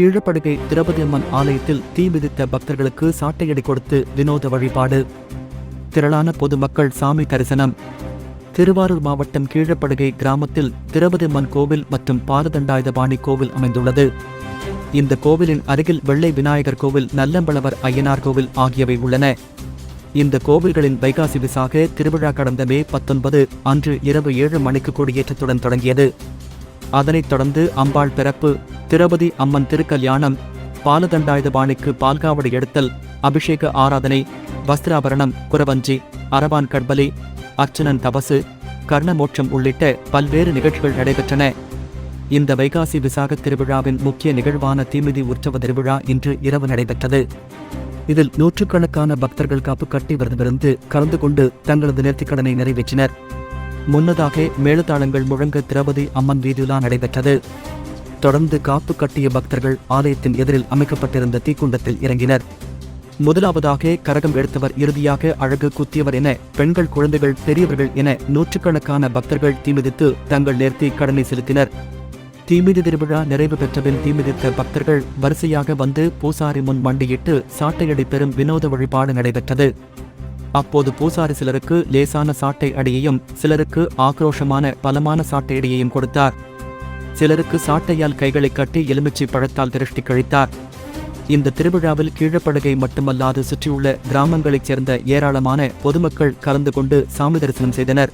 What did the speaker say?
கீழப்படுகை திரௌபதி அம்மன் ஆலயத்தில் தீ மிதித்த பக்தர்களுக்கு சாட்டையடி கொடுத்து வினோத வழிபாடு. திரளான பொதுமக்கள் சாமி தரிசனம். திருவாரூர் மாவட்டம் கீழப்படுகை கிராமத்தில் திரௌபதி அம்மன் கோவில் மற்றும் பாரதண்டாயுதபாணி கோவில் அமைந்துள்ளது. இந்த கோவிலின் அருகில் வெள்ளை விநாயகர் கோவில் நல்லம்பளவர் ஐயனார் கோவில் ஆகியவை உள்ளன. இந்த கோவில்களின் வைகாசி விசாக திருவிழா கடந்த மே பத்தொன்பது அன்று இரவு ஏழு மணிக்கு கொடியேற்றத்துடன் தொடங்கியது. அதனைத் தொடர்ந்து அம்பாள் பிறப்பு திரபதி அம்மன் திருக்கல்யாணம் பாலதண்டாயுதபாணிக்கு பால்காவடி எடுத்தல் அபிஷேக ஆராதனை வஸ்திராபரணம் குரவஞ்சி அரவான் கட்பலி அர்ச்சனன் தபசு கர்ணமோட்சம் உள்ளிட்ட பல்வேறு நிகழ்ச்சிகள் நடைபெற்றன. இந்த வைகாசி விசாக திருவிழாவின் முக்கிய நிகழ்வான தீமிதி உற்சவ திருவிழா இன்று இரவு நடைபெற்றது. இதில் நூற்றுக்கணக்கான பக்தர்கள் காப்பு கட்டி விரதமிருந்து கலந்து கொண்டு தங்களது நேர்த்திக்கடனை நிறைவேற்றினர். முன்னதாக மேலதாளங்கள் முழங்க திரௌபதி அம்மன் வீதியுலா நடைபெற்றது. தொடர்ந்து காப்பு கட்டிய பக்தர்கள் ஆலயத்தின் எதிரில் அமைக்கப்பட்டிருந்த தீக்குண்டத்தில் இறங்கினர். முதலாவதாக கரகம் எடுத்தவர் இறுதியாக அழகு குத்தியவர் என பெண்கள் குழந்தைகள் பெரியவர்கள் என நூற்றுக்கணக்கான பக்தர்கள் தீமிதித்து தங்கள் நேர்த்தி கடனை செலுத்தினர். தீமிதி திருவிழா நிறைவு பெற்றபின் தீமிதித்த பக்தர்கள் வரிசையாக வந்து பூசாரி முன் மண்டியிட்டு சாட்டையடி பெறும் வினோத வழிபாடு நடைபெற்றது. அப்போது பூசாரி சிலருக்கு லேசான சாட்டை அடியையும் சிலருக்கு ஆக்ரோஷமான பலமான சாட்டை அடியையும் கொடுத்தார். சிலருக்கு சாட்டையால் கைகளை கட்டி எலுமிச்சை பழத்தால் திருஷ்டி கழித்தார். இந்த திருவிழாவில் கீழப்படுகை மட்டுமல்லாது சுற்றியுள்ள கிராமங்களைச் சேர்ந்த ஏராளமான பொதுமக்கள் கலந்து கொண்டு சாமி தரிசனம் செய்தனர்.